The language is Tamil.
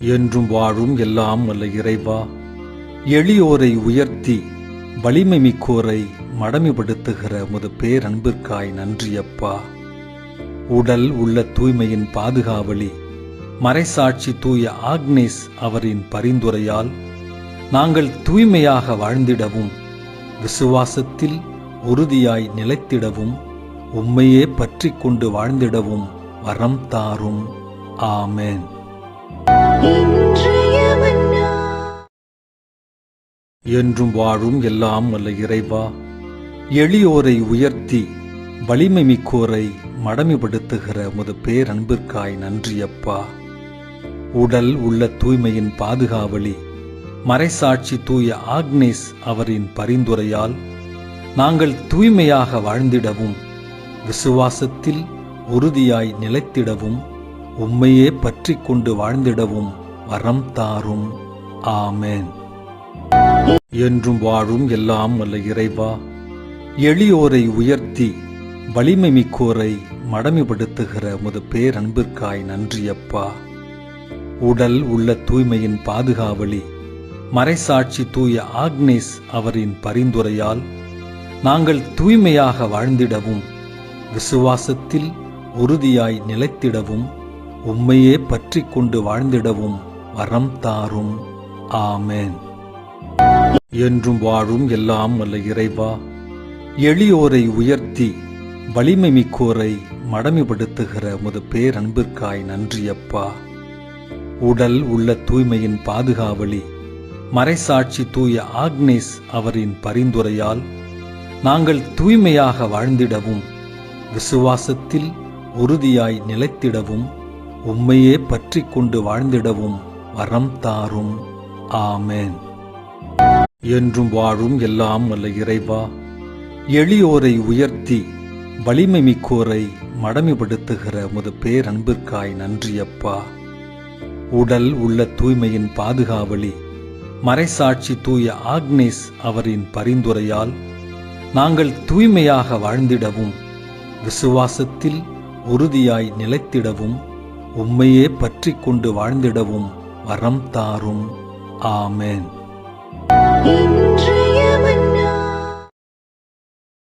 என்றும் வாழும் எல்லாம் வல்ல இறைவா எளியோரை உயர்த்தி வலிமை மிக்கோரை மடமைப்படுத்துகிற உமது பேரன்பிற்காய் நன்றியப்பா. உடல் உள்ள தூய்மையின் பாதுகாவலி மறைசாட்சி தூய ஆக்னேஸ் அவரின் பரிந்துரையால் நாங்கள் தூய்மையாக வாழ்ந்திடவும் விசுவாசத்தில் உறுதியாய் நிலைத்திடவும் உம்மையே பற்றி கொண்டு வாழ்ந்திடவும் வரம் தாரும். ஆமேன். என்றும் வாழும் எல்லாம் வல்ல இறைவா. எளியோரை உயர்த்தி வலிமை மிக்கோரை மடமைப்படுத்துகிற உமது பேரன்பிற்காய் நன்றியப்பா. உடல் உள்ள தூய்மையின் பாதுகாவலி மறைசாட்சி தூய ஆக்னேஸ் அவரின் பரிந்துரையால் நாங்கள் தூய்மையாக வாழ்ந்திடவும் விசுவாசத்தில் உறுதியாய் நிலைத்திடவும் உம்மையே பற்றி கொண்டு வாழ்ந்திடவும் வரம் தாரும். ஆமேன். என்றும் வாழும் எல்லாம் வல்ல இறைவா. எளியோரை உயர்த்தி வலிமை மிக்கோரை மடமைப்படுத்துகிற உமது பேரன்பிற்காய் நன்றியப்பா. உடல் உள்ள தூய்மையின் பாதுகாவலி மறைசாட்சி தூய ஆக்னேஸ் அவரின் பரிந்துரையால் நாங்கள் தூய்மையாக வாழ்ந்திடவும் விசுவாசத்தில் உறுதியாய் நிலைத்திடவும் உம்மையே பற்றிக் கொண்டு வாழ்ந்திடவும் வரம் தாரும். ஆமேன். என்றும் வாழும் எல்லாம் வல்ல இறைவா எளியோரை உயர்த்தி வலிமை மிக்கோரை மடமைப்படுத்துகிற உமது பேரன்பிற்காய் நன்றியப்பா. உடல் உள்ள தூய்மையின் பாதுகாவலி மறைசாட்சி தூய ஆக்னேஸ் அவரின் பரிந்துரையால் நாங்கள் தூய்மையாக வாழ்ந்திடவும் விசுவாசத்தில் உறுதியாய் நிலைத்திடவும் உம்மையே பற்றி கொண்டு வாழ்ந்திடவும் வரம் தாரும். ஆமேன். என்றும் வாழும் எல்லாம் வல்ல இறைவா எளியோரை உயர்த்தி வலிமை மிக்கோரை மடமைப்படுத்துகிற முது பேரன்பிற்காய் நன்றியப்பா. உடல் உள்ள தூய்மையின் பாதுகாவலி மறைசாட்சி தூய ஆக்னேஸ் அவரின் பரிந்துரையால் நாங்கள் தூய்மையாக வாழ்ந்திடவும் விசுவாசத்தில் உறுதியாய் நிலைத்திடவும் உம்மையே பற்றி கொண்டு வாழ்ந்திடவும் வரம் தாரும். ஆமேன். 明知。